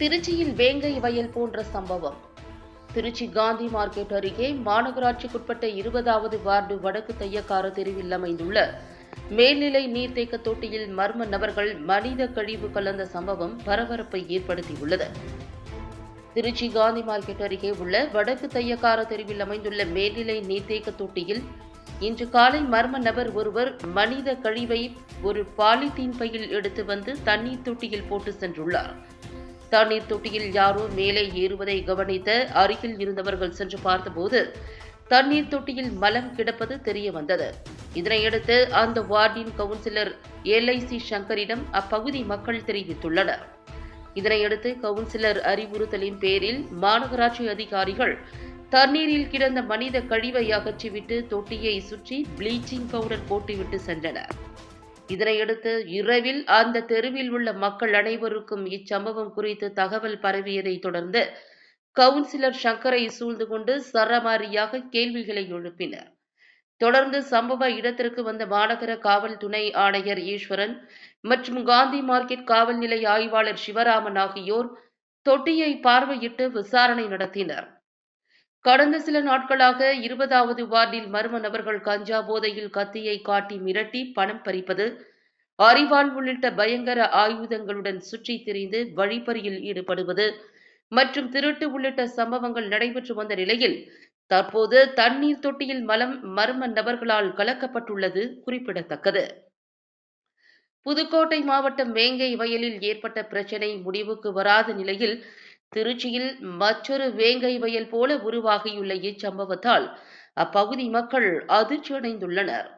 திருச்சியில் வேங்கை வயல் போன்ற சம்பவம். திருச்சி காந்தி மார்க்கெட் அருகே மாநகராட்சிக்குட்பட்ட இருபதாவது வார்டு வடக்கு தையக்கார தெருவில் அமைந்துள்ள மேல்நிலை நீர்த்தேக்க தொட்டியில் மர்ம நபர்கள் மனித கழிவு கலந்த சம்பவம் பரபரப்பை ஏற்படுத்தியுள்ளது. திருச்சி காந்தி மார்க்கெட் அருகே உள்ள வடக்கு தையக்கார தெருவில் அமைந்துள்ள மேல்நிலை நீர்த்தேக்க தொட்டியில் இன்று காலை மர்ம நபர் ஒருவர் மனித கழிவை ஒரு பாலித்தீன் பையில் எடுத்து வந்து தண்ணீர் தொட்டியில் போட்டு சென்றுள்ளார். தண்ணீர் தொட்டியில் யாரோ மேலே ஏறுவதை கவனித்த அருகில் இருந்தவர்கள் சென்று பார்த்தபோது தண்ணீர் தொட்டியில் மலம் கிடப்பது தெரிய வந்தது இதனையடுத்து அந்த வார்டின் கவுன்சிலர் எல்ஐசி சங்கரிடம் அப்பகுதி மக்கள் தெரிவித்துள்ளனர். இதனையடுத்து கவுன்சிலர் அறிவுறுத்தலின் பேரில் மாநகராட்சி அதிகாரிகள் தண்ணீரில் கிடந்த மனித கழிவை அகற்றிவிட்டு தொட்டியை சுற்றி ப்ளீச்சிங் பவுடர் போட்டுவிட்டு சென்றனர். இதனையடுத்து இரவில் அந்த தெருவில் உள்ள மக்கள் அனைவருக்கும் இச்சம்பவம் குறித்து தகவல் பரவியதை தொடர்ந்து கவுன்சிலர் சங்கரை சூழ்ந்து கொண்டு சரமாரியாக கேள்விகளை எழுப்பினர். தொடர்ந்து சம்பவ இடத்திற்கு வந்த மாநகர காவல் துணை ஆணையர் ஈஸ்வரன் மற்றும் காந்தி மார்க்கெட் காவல் நிலைய ஆய்வாளர் சிவராமன் ஆகியோர் தொட்டியை பார்வையிட்டு விசாரணை நடத்தினர். கடந்த சில நாட்களாக இருபதாவது வார்டில் மர்ம நபர்கள் கஞ்சா போதையில் கத்தியை காட்டி மிரட்டி பணம் பறிப்பது அறிவால் உள்ளிட்ட பயங்கர ஆயுதங்களுடன் சுற்றி திரிந்து வழிப்பறியில் ஈடுபடுவது மற்றும் திருட்டு உள்ளிட்ட சம்பவங்கள் நடைபெற்று வந்த நிலையில் தற்போது தண்ணீர் தொட்டியில் மலம் மர்ம நபர்களால் கலக்கப்பட்டுள்ளது குறிப்பிடத்தக்கது. புதுக்கோட்டை மாவட்டம் வேங்கை வயலில் ஏற்பட்ட பிரச்சினை முடிவுக்கு வராத நிலையில் திருச்சியில் மற்றொரு வேங்கை வயல் போல உருவாகியுள்ள இச்சம்பவத்தால் அப்பகுதி மக்கள் அதிர்ச்சியடைந்துள்ளனர்.